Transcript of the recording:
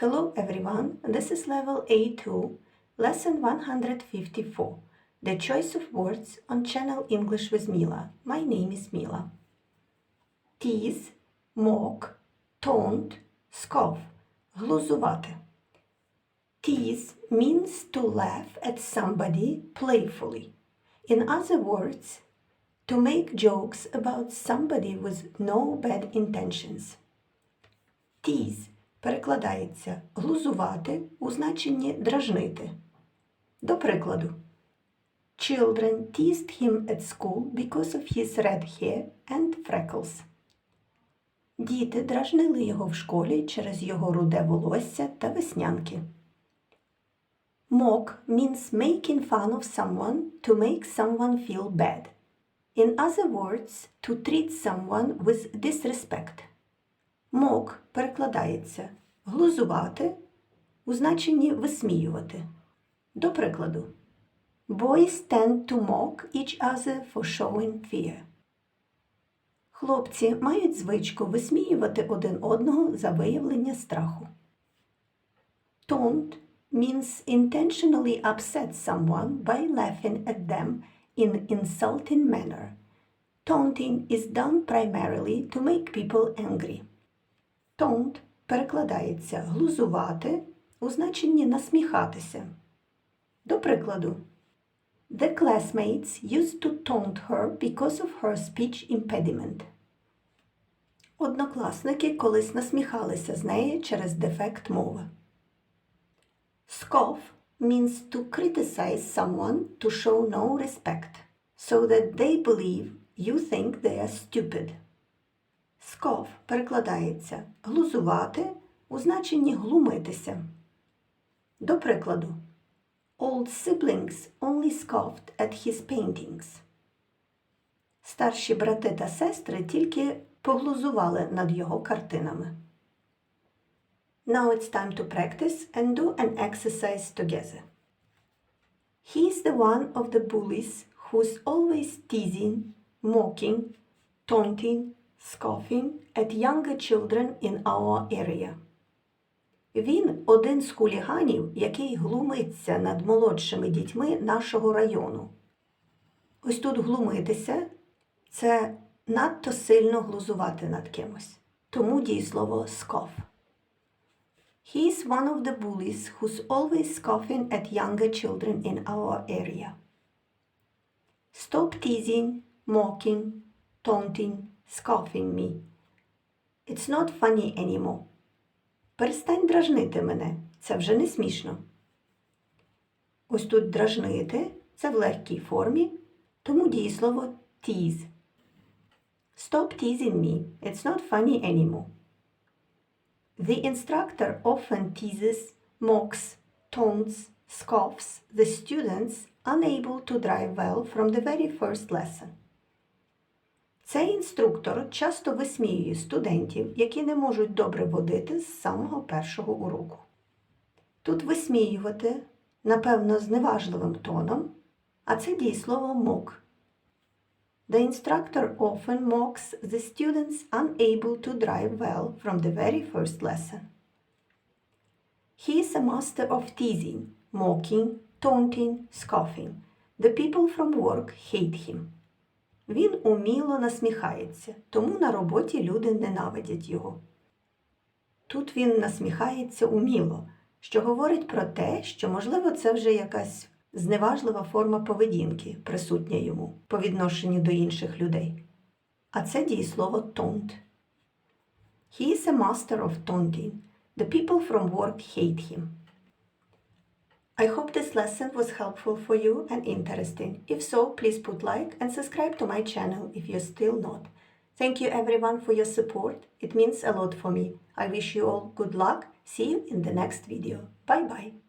Hello everyone, this is level A2, lesson 154, the choice of words on channel English with Mila. My name is Mila. Tease, mock, taunt, scoff, глузувати. Tease means to laugh at somebody playfully. In other words, to make jokes about somebody with no bad intentions. Tease перекладається глузувати у значенні дражнити. До прикладу. Children teased him at school because of his red hair and freckles. Діти дражнили його в школі через його руде волосся та веснянки. Mock means making fun of someone to make someone feel bad. In other words, to treat someone with disrespect. Перекладається глузувати у значенні висміювати. До прикладу. Boys tend to mock each other for showing fear. Хлопці мають звичку висміювати один одного за виявлення страху. Taunt means intentionally upset someone by laughing at them in insulting manner. Taunting is done primarily to make people angry. Taunt перекладається глузувати у значенні насміхатися. До прикладу, The classmates used to taunt her because of her speech impediment. Однокласники колись насміхалися з неї через дефект мови. Scoff means to criticize someone to show no respect, so that they believe you think they are stupid. Scoff перекладається глузувати у значенні глумитися. До прикладу, Old siblings only scoffed at his paintings. Старші брати та сестри тільки поглузували над його картинами. Now it's time to practice and do an exercise together. He is the one of the bullies who's always teasing, mocking, taunting, scoffing at younger children in our area. Він один з хуліганів, який глумиться над молодшими дітьми нашого району. Ось тут глумитися це надто сильно глузувати над кимось. Тому дієслово scoff. He is one of the bullies who's always scoffing at younger children in our area. Stop teasing, mocking, taunting, scoffing me. It's not funny anymore. Перестань дражнити мене. Це вже не смішно. Ось тут дражнити це в легкій формі, тому дієслово tease. Stop teasing me. It's not funny anymore. The instructor often teases, mocks, taunts, scoffs the students unable to drive well from the very first lesson. Цей інструктор часто висміює студентів, які не можуть добре водити з самого першого уроку. Тут висміювати, напевно, зневажливим тоном, а це дієслово mock. The instructor often mocks the students unable to drive well from the very first lesson. He is a master of teasing, mocking, taunting, scoffing. The people from work hate him. Він уміло насміхається, тому на роботі люди ненавидять його. Тут він насміхається уміло, що говорить про те, що, можливо, це вже якась зневажлива форма поведінки, присутня йому по відношенню до інших людей. А це дієслово taunt. He is a master of taunting. The people from work hate him. I hope this lesson was helpful for you and interesting. If so, please put like and subscribe to my channel if you're still not. Thank you everyone for your support. It means a lot for me. I wish you all good luck. See you in the next video. Bye bye.